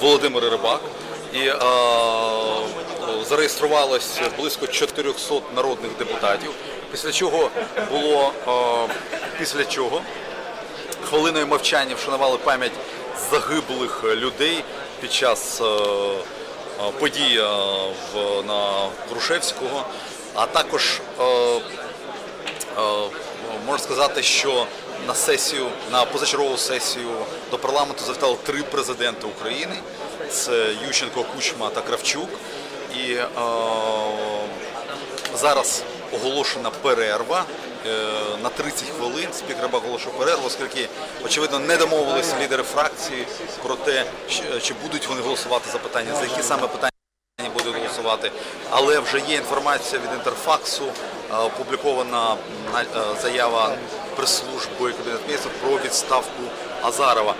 Володимир Рибак. І е, зареєструвалось близько 400 народних депутатів. Після чого було е, після чого хвилиною мовчання вшанували пам'ять загиблих людей під час е, е, подій в, на Грушевського, а також е, е, можна сказати, що на сесію, на позачергову сесію до парламенту завітали три президенти України: це Ющенко, Кучма та Кравчук. І е, зараз оголошена перерва е, на 30 хвилин. Спікер оголошує перерву, оскільки очевидно не домовилися лідери фракції про те, чи будуть вони голосувати за питання, за які саме питання будуть голосувати. Але вже є інформація від інтерфаксу, опублікована е, заява прес-служби Кабінету міністрів про відставку Азарова.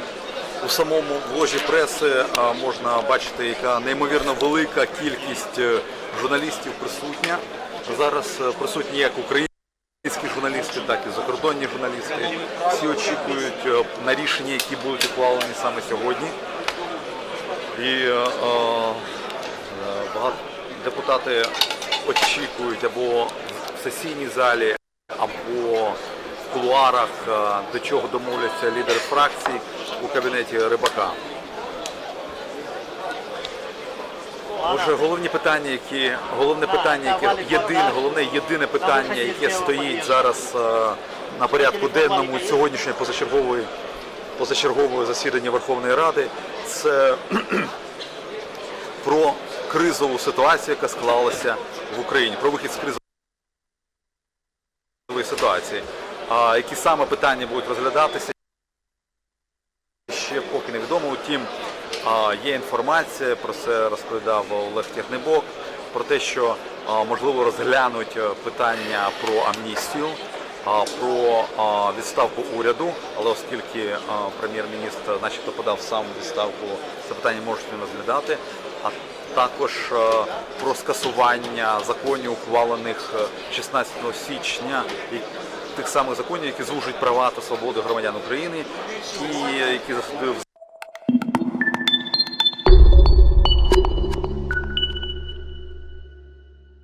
У самому ложі преси е, можна бачити, яка неймовірно велика кількість е, журналістів присутня. Зараз е, присутні як українські журналісти, так і закордонні журналісти. Всі очікують е, на рішення, які будуть ухвалені саме сьогодні. І е, е, багато депутати очікують або сесійній залі, або в кулуарах, е, до чого домовляться лідери фракцій у кабінеті Рибака. Отже, головні питання, які головне питання, яке єдине, головне єдине питання, яке стоїть зараз е, на порядку денному сьогоднішньої позачергової позачергової засідання Верховної Ради, це про кризову ситуацію, яка склалася в Україні, про вихід з кризової ситуації. А які саме питання будуть розглядатися, ще поки невідомо. Утім, є інформація, про це розповідав Олег Тягнебок, про те, що можливо розглянуть е, питання про амністію, про відставку уряду, але оскільки прем'єр-міністр начебто подав сам відставку, це питання можуть не розглядати. А також е, про скасування законів, ухвалених е, 16 січня, і тих самих законів, які звужують права та свободи громадян України, і які засудив